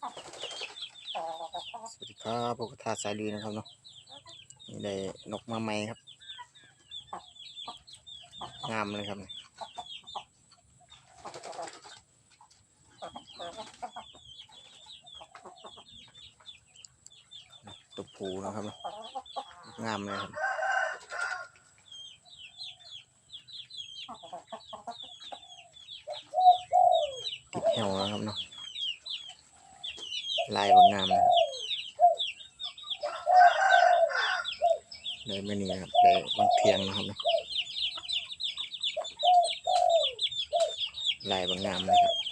สวัสดีครับพวกทาสายลุยนะครับเนาะนี่ได้นกมาใหม่ครับ งามเลยครับตัวผูนะครับเนาะงามเลยครับติดแหวนะครับเนาะ ลายบางงามนะครับเลยไม่นี่นะครับเลยบางเทียงนะครับนะลายบางงามนะครับ